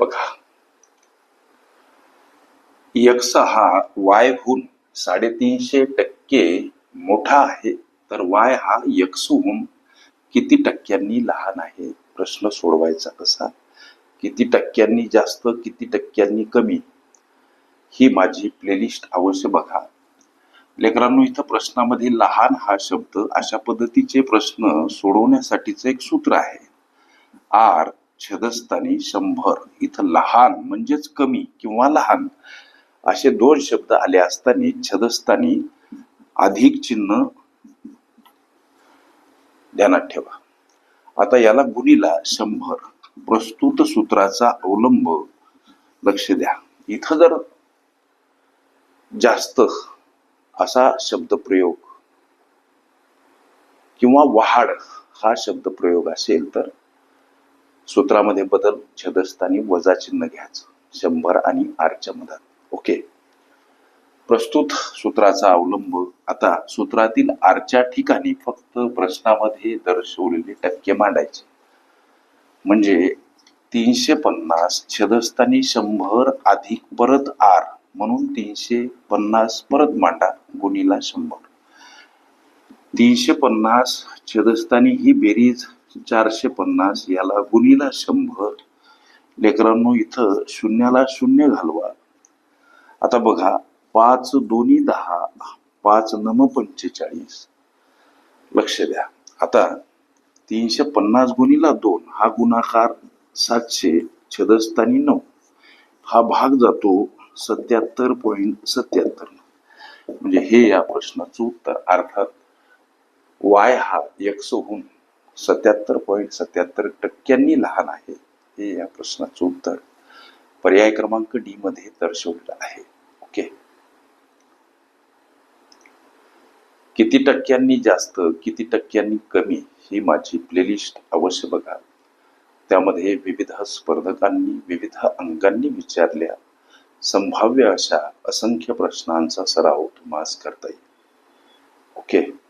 बघा. यक्स हा वायहून साडेतीनशे टक्के मोठा आहे. तर वाय हा यक्सहून किती टक्क्यांनी लहान आहे? प्रश्न सोडवायचा कसा? किती टक्क्यांनी जास्त किती टक्क्यांनी कमी? ही माझी प्लेलिस्ट अवश्य बघा. लेकरांनो इथं प्रश्नामध्ये लहान हा शब्द अशा पद्धतीचे प्रश्न सोडवण्यासाठीचं एक सूत्र आहे. आर छदस्थानी शंभर इथं लहान म्हणजेच कमी किंवा लहान असे दोन शब्द आले असताना छदस्थानी अधिक चिन्ह ध्यानात ठेवा. आता याला गुणीला शंभर प्रस्तुत सूत्राचा अवलंब लक्ष द्या. इथं जर जास्त असा शब्दप्रयोग किंवा वहाड हा शब्दप्रयोग असेल तर सूत्रामध्ये बदल छदस्थानी वजा चिन्ह घ्यायचं. शंभर आणि आरच्या मधात. ओके? प्रस्तुत सूत्राचा अवलंब आता सूत्रातील आरच्या ठिकाणी फक्त प्रश्नामध्ये दर्शवलेले टक्के मांडायचे. म्हणजे तीनशे पन्नास छदस्थानी शंभर अधिक परत आर म्हणून तीनशे पन्नास परत मांडा गुणीला शंभर. तीनशे पन्नास छदस्थानी ही बेरीज चारशे पन्नास याला गुणीला शंभर. लेकरांनो इथं शून्याला शून्य घालवा. आता बघा पाच दोन्ही दहा पाच नम पंचेचाळीस. लक्ष द्या. आता तीनशे पन्नास गुणीला दोन हा गुणाकार सातशे छदस्थानी नऊ. हा भाग जातो सत्याहत्तर पॉईंट सत्याहत्तर. म्हणजे हे या प्रश्नाचं उत्तर. अर्थात वाय हा होऊन सत्याहत्तर पॉईंट सत्याहत्तर टक्क्यांनी लहान आहे. हे या प्रश्नाचं उत्तर पर्याय क्रमांक डी मध्ये दर्शवलेलं आहे. ओके किती टक्क्यांनी जास्त किती टक्क्यांनी कमी ही माझी प्लेलिस्ट अवश्य बघा. त्यामध्ये विविध स्पर्धकांनी विविध अंगांनी विचारल्या. संभाव्य अशा असंख्य प्रश्नांचा सराव तुम्हाला करता येईल. ओके